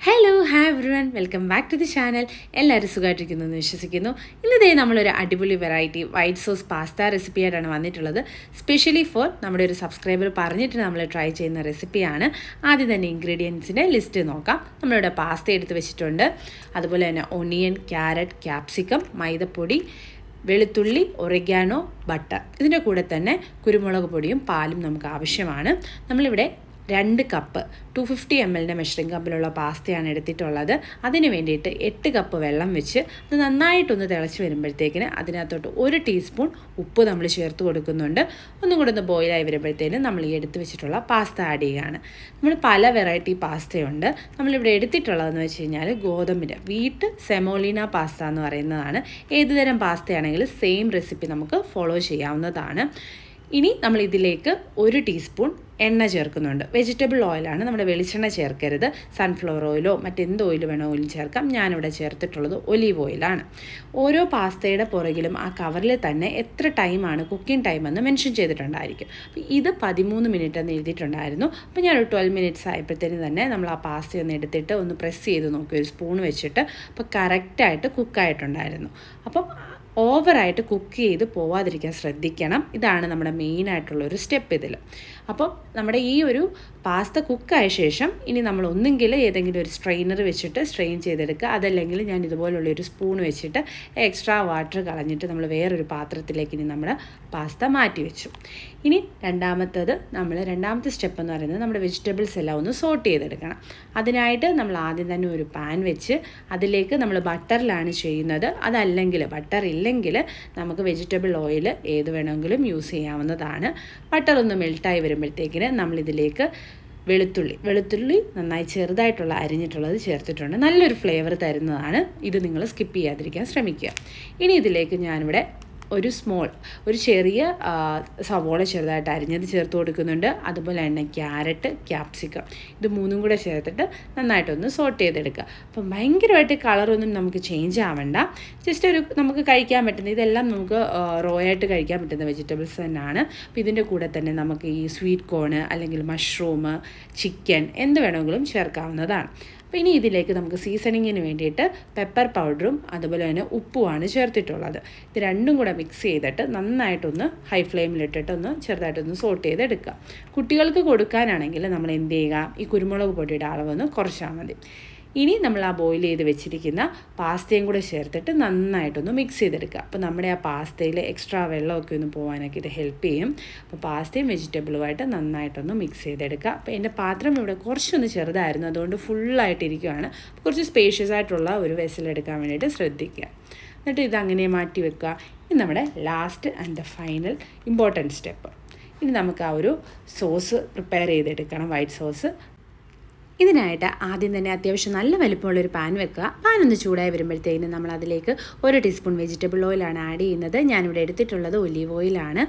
Hello hi everyone welcome back to the channel എല്ലാവരും സുഖമായിട്ടിരിക്കുന്നു എന്ന് വിശ്വസിക്കുന്നു. ഇന്നതേ നമ്മളൊരു അടിപൊളി variety white sauce pasta recipe ആയിട്ടാണ് വന്നിട്ടുള്ളത്. സ്പെഷ്യലി ഫോർ നമ്മുടെ ഒരു സബ്സ്ക്രൈബർ പറഞ്ഞിട്ട് നമ്മൾ ട്രൈ ചെയ്യുന്ന റെസിപ്പിയാണ് ആദ്യം തന്നെ ഇൻഗ്രീഡിയൻസിന്റെ ലിസ്റ്റ് നോക്കാം. നമ്മളിവിടെ പാസ്ത എടുത്ത് വെച്ചിട്ടുണ്ട്. അതുപോലെ തന്നെ ഒണിയൻ ക്യാരറ്റ് ക്യാപ്സിക്കം മൈദപ്പൊടി വെളുത്തുള്ളി ഒറിഗാനോ ബട്ടർ ഇതിന്റെ കൂടെ തന്നെ കുരുമുളക് പൊടിയും പാലും നമുക്ക് ആവശ്യമാണ്. നമ്മളിവിടെ രണ്ട് കപ്പ് ടു ഫിഫ്റ്റി എം എല്ലിന്റെ മെഷറിംഗ് കപ്പിലുള്ള പാസ്തയാണ് എടുത്തിട്ടുള്ളത്. അതിന് വേണ്ടിയിട്ട് എട്ട് കപ്പ് വെള്ളം വെച്ച് അത് നന്നായിട്ടൊന്ന് തിളച്ച് വരുമ്പോഴത്തേക്കിന് അതിനകത്തോട്ട് ഒരു ടീസ്പൂൺ ഉപ്പ് നമ്മൾ ചേർത്ത് കൊടുക്കുന്നുണ്ട്. ഒന്നും കൂടെ ഒന്ന് ബോയിലായി വരുമ്പോഴത്തേന് നമ്മൾ ഈ എടുത്ത് വെച്ചിട്ടുള്ള പാസ്ത ആഡ് ചെയ്യുകയാണ്. നമ്മൾ പല വെറൈറ്റി പാസ്തയുണ്ട് നമ്മളിവിടെ എടുത്തിട്ടുള്ളതെന്ന് വെച്ച് കഴിഞ്ഞാൽ ഗോതമ്പിന്റെ വീട്ട് സെമോളിന പാസ്ത എന്ന് പറയുന്നതാണ്. ഏതുതരം പാസ്തയാണെങ്കിലും സെയിം റെസിപ്പി നമുക്ക് ഫോളോ ചെയ്യാവുന്നതാണ്. ഇനി നമ്മൾ ഇതിലേക്ക് ഒരു ടീസ്പൂൺ എണ്ണ ചേർക്കുന്നുണ്ട്. വെജിറ്റബിൾ ഓയിലാണ് നമ്മുടെ വെളിച്ചെണ്ണ ചേർക്കരുത്. സൺഫ്ലവർ ഓയിലോ മറ്റെന്ത് ഓയിൽ വേണോ ഓയിലും ചേർക്കാം. ഞാനിവിടെ ചേർത്തിട്ടുള്ളത് ഒലീവ് ഓയിലാണ് ഓരോ പാസ്തയുടെ പുറകിലും ആ കവറിൽ തന്നെ എത്ര ടൈമാണ് കുക്കിംഗ് ടൈം എന്ന് മെൻഷൻ ചെയ്തിട്ടുണ്ടായിരിക്കും. അപ്പോൾ ഇത് പതിമൂന്ന് മിനിറ്റ് എന്ന് എഴുതിയിട്ടുണ്ടായിരുന്നു. അപ്പോൾ ഞാനൊരു ട്വൽവ് മിനിറ്റ്സ് ആയപ്പോഴത്തേന് തന്നെ നമ്മൾ ആ പാസ്ത ഒന്ന് എടുത്തിട്ട് ഒന്ന് പ്രസ് ചെയ്ത് നോക്കി. ഒരു സ്പൂൺ വെച്ചിട്ട് അപ്പോൾ കറക്റ്റായിട്ട് കുക്കായിട്ടുണ്ടായിരുന്നു അപ്പം ഓവറായിട്ട് കുക്ക് ചെയ്ത് പോവാതിരിക്കാൻ ശ്രദ്ധിക്കണം. ഇതാണ് നമ്മുടെ മെയിനായിട്ടുള്ള ഒരു സ്റ്റെപ്പ് ഇതിൽ അപ്പോൾ നമ്മുടെ ഈ ഒരു പാസ്ത കുക്കായ ശേഷം ഇനി നമ്മൾ ഒന്നുകിൽ ഏതെങ്കിലും ഒരു സ്ട്രെയിനർ വെച്ചിട്ട് സ്ട്രെയിൻ ചെയ്തെടുക്കുക. അതല്ലെങ്കിൽ ഞാൻ ഇതുപോലുള്ള ഒരു സ്പൂൺ വെച്ചിട്ട് എക്സ്ട്രാ വാട്ടർ കളഞ്ഞിട്ട് നമ്മൾ വേറൊരു പാത്രത്തിലേക്ക് ഇനി നമ്മുടെ പാസ്ത മാറ്റി വെച്ചു. ഇനി രണ്ടാമത്തത് നമ്മൾ രണ്ടാമത്തെ സ്റ്റെപ്പ് എന്ന് പറയുന്നത് നമ്മുടെ വെജിറ്റബിൾസ് എല്ലാം ഒന്ന് സോട്ട് ചെയ്തെടുക്കണം. അതിനായിട്ട് നമ്മൾ ആദ്യം തന്നെ ഒരു പാൻ വെച്ച് അതിലേക്ക് നമ്മൾ ബട്ടറിലാണ് ചെയ്യുന്നത്. അതല്ലെങ്കിൽ ബട്ടർ ഇല്ലെങ്കിൽ നമുക്ക് വെജിറ്റബിൾ ഓയിൽ ഏത് വേണമെങ്കിലും യൂസ് ചെയ്യാവുന്നതാണ്. ബട്ടർ ഒന്ന് മെൽട്ടായി വരുമ്പോഴത്തേക്കിന് നമ്മളിതിലേക്ക് വെളുത്തുള്ളി വെളുത്തുള്ളി നന്നായി ചെറുതായിട്ടുള്ള അരിഞ്ഞിട്ടുള്ളത് ചേർത്തിട്ടുണ്ട്. നല്ലൊരു ഫ്ലേവർ തരുന്നതാണ്. ഇത് നിങ്ങൾ സ്കിപ്പ് ചെയ്യാതിരിക്കാൻ ശ്രമിക്കുക. ഇനി ഇതിലേക്ക് ഞാനിവിടെ ഒരു സ്മോൾ ഒരു ചെറിയ സവോള ചെറുതായിട്ട് അരിഞ്ഞത് ചേർത്ത് കൊടുക്കുന്നുണ്ട്. അതുപോലെ തന്നെ ക്യാരറ്റ് ക്യാപ്സിക്കം ഇത് മൂന്നും കൂടെ ചേർത്തിട്ട് നന്നായിട്ടൊന്ന് സോട്ട് ചെയ്തെടുക്കുക. അപ്പം ഭയങ്കരമായിട്ട് കളറൊന്നും നമുക്ക് ചേഞ്ച് ആവണ്ട. ജസ്റ്റ് ഒരു നമുക്ക് കഴിക്കാൻ പറ്റുന്ന ഇതെല്ലാം നമുക്ക് റോ ആയിട്ട് കഴിക്കാൻ പറ്റുന്ന വെജിറ്റബിൾസ് തന്നെയാണ്. അപ്പോൾ ഇതിന്റെ കൂടെ തന്നെ നമുക്ക് ഈ സ്വീറ്റ് കോണ് അല്ലെങ്കിൽ മഷ്റൂം ചിക്കൻ എന്ത് വേണമെങ്കിലും ചേർക്കാവുന്നതാണ്. അപ്പോൾ ഇനി ഇതിലേക്ക് നമുക്ക് സീസണിങ്ങിന് വേണ്ടിയിട്ട് പെപ്പർ പൗഡറും അതുപോലെ തന്നെ ഉപ്പുമാണ് ചേർത്തിട്ടുള്ളത്. ഇത് രണ്ടും കൂടെ മിക്സ് ചെയ്തിട്ട് നന്നായിട്ടൊന്ന് ഹൈ ഫ്ലെയിമിലിട്ടിട്ട് ഒന്ന് ചെറുതായിട്ടൊന്ന് സോട്ട് ചെയ്തെടുക്കുക. കുട്ടികൾക്ക് കൊടുക്കാനാണെങ്കിൽ നമ്മൾ എന്ത് ചെയ്യുക? ഈ കുരുമുളക് പൊടിയുടെ അളവൊന്ന് കുറച്ചാൽ മതി. ഇനി നമ്മൾ ആ ബോയിൽ ചെയ്ത് വെച്ചിരിക്കുന്ന പാസ്തയും കൂടെ ചേർത്തിട്ട് നന്നായിട്ടൊന്ന് മിക്സ് ചെയ്തെടുക്കുക. അപ്പോൾ നമ്മുടെ ആ പാസ്തയിൽ എക്സ്ട്രാ വെള്ളമൊക്കെ ഒന്ന് പോകാനൊക്കെ ഇത് ഹെൽപ്പ് ചെയ്യും. അപ്പോൾ പാസ്തയും വെജിറ്റബിളുമായിട്ട് നന്നായിട്ടൊന്ന് മിക്സ് ചെയ്തെടുക്കുക. അപ്പോൾ എന്റെ പാത്രം ഇവിടെ കുറച്ചൊന്ന് ചെറുതായിരുന്നു. അതുകൊണ്ട് ഫുള്ളായിട്ടിരിക്കുകയാണ് കുറച്ച് സ്പേഷ്യസ് ആയിട്ടുള്ള ഒരു വെസലെടുക്കാൻ വേണ്ടിയിട്ട് ശ്രദ്ധിക്കുക. എന്നിട്ട് ഇതങ്ങനെ മാറ്റി വെക്കുക. ഇനി നമ്മുടെ last and the final important step ഇനി നമുക്ക് ആ ഒരു സോസ് പ്രിപ്പയർ ചെയ്തെടുക്കണം. വൈറ്റ് സോസ് ഇതിനായിട്ട് ആദ്യം തന്നെ അത്യാവശ്യം നല്ല വലിപ്പമുള്ളൊരു പാൻ വെക്കുക. പാൻ ഒന്ന് ചൂടായി വരുമ്പോഴത്തേക്കും നമ്മൾ അതിലേക്ക് ഒരു ടീസ്പൂൺ വെജിറ്റബിൾ ഓയിലാണ് ആഡ് ചെയ്യുന്നത്. ഞാനിവിടെ എടുത്തിട്ടുള്ളത് ഒലീവ് ഓയിലാണ്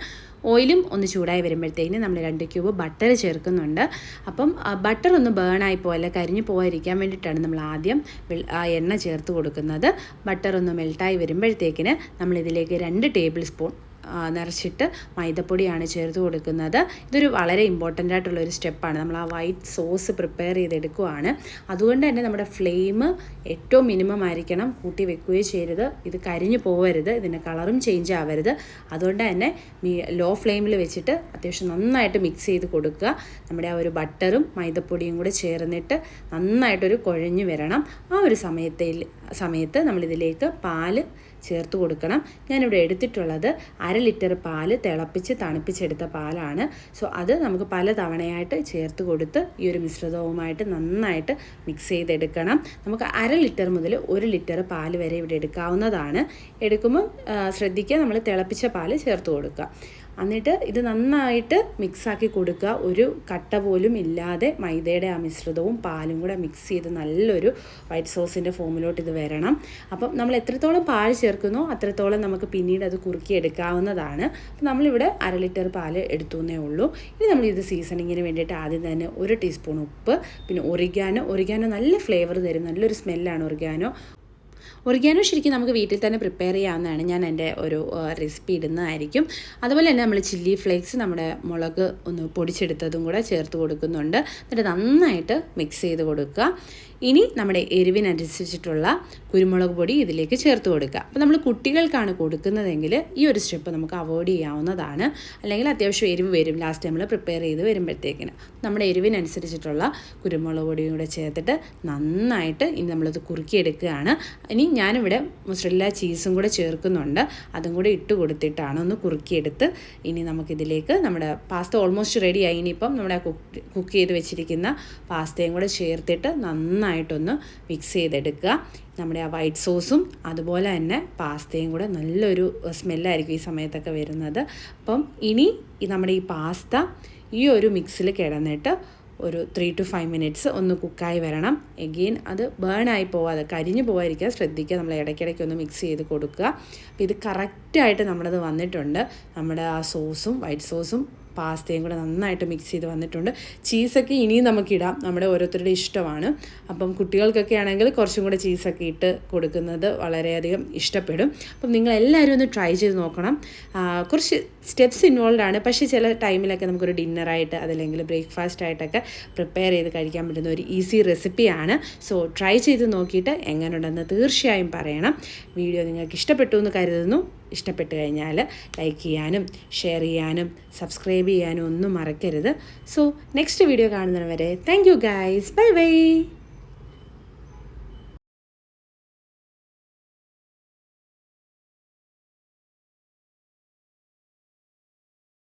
ഓയിലും ഒന്ന് ചൂടായി വരുമ്പോഴത്തേക്കിന് നമ്മൾ രണ്ട് ക്യൂബ് ബട്ടർ ചേർക്കുന്നുണ്ട്. അപ്പം ബട്ടർ ഒന്ന് ബേൺ ആയി പോലെ കരിഞ്ഞു പോകാതിരിക്കാൻ വേണ്ടിയിട്ടാണ് നമ്മൾ ആദ്യം എണ്ണ ചേർത്ത് കൊടുക്കുന്നത്. ബട്ടർ ഒന്ന് മെൽട്ടായി വരുമ്പോഴത്തേക്കിന് നമ്മളിതിലേക്ക് രണ്ട് ടേബിൾ സ്പൂൺ നിറച്ചിട്ട് മൈദപ്പൊടിയാണ് ചേർത്ത് കൊടുക്കുന്നത്. ഇതൊരു വളരെ ഇമ്പോർട്ടന്റ് ആയിട്ടുള്ള ഒരു സ്റ്റെപ്പാണ്. നമ്മൾ ആ വൈറ്റ് സോസ് പ്രിപ്പയർ ചെയ്തെടുക്കുകയാണ് അതുകൊണ്ട് തന്നെ നമ്മുടെ ഫ്ലെയിം ഏറ്റവും മിനിമം ആയിരിക്കണം. കൂട്ടി വെക്കുകയും ചെയ്യരുത്. ഇത് കരിഞ്ഞു പോകരുത് ഇതിന്റെ കളറും ചേഞ്ച് ആവരുത്. അതുകൊണ്ട് തന്നെ ലോ ഫ്ലെയിമിൽ വെച്ചിട്ട് അത്യാവശ്യം നന്നായിട്ട് മിക്സ് ചെയ്ത് കൊടുക്കുക. നമ്മുടെ ആ ഒരു ബട്ടറും മൈദപ്പൊടിയും കൂടെ ചേർന്നിട്ട് നന്നായിട്ടൊരു കുഴഞ്ഞു വരണം. ആ ഒരു സമയത്തിൽ സമയത്ത് നമ്മളിതിലേക്ക് പാൽ ചേർത്ത് കൊടുക്കണം. ഞാനിവിടെ എടുത്തിട്ടുള്ളത് അര ലിറ്റർ പാൽ തിളപ്പിച്ച് തണുപ്പിച്ചെടുത്ത പാലാണ്. സോ അത് നമുക്ക് പല തവണയായിട്ട് ചേർത്ത് കൊടുത്ത് ഈ ഒരു മിശ്രിതവുമായിട്ട് നന്നായിട്ട് മിക്സ് ചെയ്തെടുക്കണം. നമുക്ക് അര ലിറ്റർ മുതൽ ഒരു ലിറ്റർ പാൽ വരെ ഇവിടെ എടുക്കാവുന്നതാണ്. എടുക്കുമ്പം ശ്രദ്ധിക്കുക നമ്മൾ തിളപ്പിച്ച പാൽ ചേർത്ത് കൊടുക്കുക. എന്നിട്ട് ഇത് നന്നായിട്ട് മിക്സാക്കി കൊടുക്കുക. ഒരു കട്ട പോലും ഇല്ലാതെ മൈദയുടെ ആ മിശ്രിതവും പാലും കൂടെ മിക്സ് ചെയ്ത് നല്ലൊരു വൈറ്റ് സോസിന്റെ ഫോമിലോട്ട് ഇത് വരണം. അപ്പം നമ്മൾ എത്രത്തോളം പാൽ ചേർക്കുന്നോ അത്രത്തോളം നമുക്ക് പിന്നീട് അത് കുറുക്കി എടുക്കാവുന്നതാണ്. അപ്പം നമ്മളിവിടെ അര ലിറ്റർ പാൽ എടുത്തു എന്നേ ഉള്ളൂ. ഇനി നമ്മൾ ഇത് സീസണിങ്ങിന് വേണ്ടിയിട്ട് ആദ്യം തന്നെ ഒരു ടീസ്പൂൺ ഉപ്പ് പിന്നെ ഒറിഗാനോ ഒറിഗാനോ നല്ല ഫ്ലേവർ തരും. നല്ലൊരു സ്മെല്ലാണ് ഒറിഗാനോ ഒറിഗാനോ ശരിക്കും നമുക്ക് വീട്ടിൽ തന്നെ പ്രിപ്പയർ ചെയ്യാവുന്നതാണ്. ഞാൻ എന്റെ ഒരു റെസിപ്പി ഇടുന്നതായിരിക്കും. അതുപോലെ തന്നെ നമ്മൾ ചില്ലി ഫ്ലേക്സ് നമ്മുടെ മുളക് ഒന്ന് പൊടിച്ചെടുത്തതും കൂടെ ചേർത്ത് കൊടുക്കുന്നുണ്ട്. എന്നിട്ട് നന്നായിട്ട് മിക്സ് ചെയ്ത് കൊടുക്കുക. ഇനി നമ്മുടെ എരിവിനനുസരിച്ചിട്ടുള്ള കുരുമുളക് പൊടി ഇതിലേക്ക് ചേർത്ത് കൊടുക്കുക. അപ്പോൾ നമ്മൾ കുട്ടികൾക്കാണ് കൊടുക്കുന്നതെങ്കിൽ ഈ ഒരു സ്റ്റെപ്പ് നമുക്ക് അവോയ്ഡ് ചെയ്യാവുന്നതാണ്. അല്ലെങ്കിൽ അത്യാവശ്യം എരിവ് വരും. ലാസ്റ്റ് നമ്മൾ പ്രിപ്പയർ ചെയ്ത് വരുമ്പോഴത്തേക്കിന്. നമ്മുടെ എരിവിനനുസരിച്ചിട്ടുള്ള കുരുമുളക് പൊടിയും കൂടെ ചേർത്തിട്ട് നന്നായിട്ട് ഇനി നമ്മളത് കുറുക്കിയെടുക്കുകയാണ്. ഇനി ഞാനിവിടെ മുസ്രല്ല ചീസും കൂടെ ചേർക്കുന്നുണ്ട്. അതും കൂടെ ഇട്ട് കൊടുത്തിട്ടാണ് ഒന്ന് കുറുക്കിയെടുത്ത് ഇനി നമുക്കിതിലേക്ക് നമ്മുടെ പാസ്ത ഓൾമോസ്റ്റ് റെഡി ആയി. ഇനിയിപ്പം നമ്മുടെ കുക്ക് കുക്ക് ചെയ്ത് വെച്ചിരിക്കുന്ന പാസ്തയും കൂടെ ചേർത്തിട്ട് നന്നായിട്ടൊന്ന് മിക്സ് ചെയ്തെടുക്കുക. നമ്മുടെ ആ വൈറ്റ് സോസും അതുപോലെ തന്നെ പാസ്തയും കൂടെ നല്ലൊരു സ്മെല്ലായിരിക്കും ഈ സമയത്തൊക്കെ വരുന്നത്. അപ്പം ഇനി നമ്മുടെ ഈ പാസ്ത ഈ ഒരു മിക്സിൽ കിടന്നിട്ട് ഒരു ത്രീ ടു ഫൈവ് മിനിറ്റ്സ് ഒന്ന് കുക്കായി വരണം. എഗെയിൻ അത് ബേൺ ആയി പോവാതെ കരിഞ്ഞു പോകാതിരിക്കുക ശ്രദ്ധിക്കുക നമ്മൾ ഇടയ്ക്കിടയ്ക്ക് ഒന്ന് മിക്സ് ചെയ്ത് കൊടുക്കുക. അപ്പോൾ ഇത് കറക്റ്റായിട്ട് നമ്മളത് വന്നിട്ടുണ്ട്. നമ്മുടെ ആ സോസും വൈറ്റ് സോസും പാസ്തയും കൂടെ നന്നായിട്ട് മിക്സ് ചെയ്ത് വന്നിട്ടുണ്ട്. ചീസൊക്കെ ഇനിയും നമുക്കിടാം. നമ്മുടെ ഓരോരുത്തരുടെ ഇഷ്ടമാണ്. അപ്പം കുട്ടികൾക്കൊക്കെ ആണെങ്കിൽ കുറച്ചും കൂടെ ചീസൊക്കെ ഇട്ട് കൊടുക്കുന്നത് വളരെയധികം ഇഷ്ടപ്പെടും. അപ്പം നിങ്ങളെല്ലാവരും ഒന്ന് ട്രൈ ചെയ്ത് നോക്കണം. കുറച്ച് സ്റ്റെപ്സ് ഇൻവോൾവ് ആണ്. പക്ഷേ ചില ടൈമിലൊക്കെ നമുക്കൊരു ഡിന്നറായിട്ട് അതല്ലെങ്കിൽ ബ്രേക്ക്ഫാസ്റ്റ് ആയിട്ടൊക്കെ പ്രിപ്പയർ ചെയ്ത് കഴിക്കാൻ പറ്റുന്ന ഒരു ഈസി റെസിപ്പിയാണ്. സോ ട്രൈ ചെയ്ത് നോക്കിയിട്ട് എങ്ങനെയുണ്ടെന്ന് തീർച്ചയായും പറയണം. വീഡിയോ നിങ്ങൾക്ക് ഇഷ്ടപ്പെട്ടു എന്ന് കരുതുന്നു. ഇഷ്ടപ്പെട്ട് കഴിഞ്ഞാൽ ലൈക്ക് ചെയ്യാനും ഷെയർ ചെയ്യാനും സബ്സ്ക്രൈബ് ചെയ്യാനും ഒന്നും മറക്കരുത്. സോ നെക്സ്റ്റ് വീഡിയോ കാണുന്നവരെ thank you guys bye bye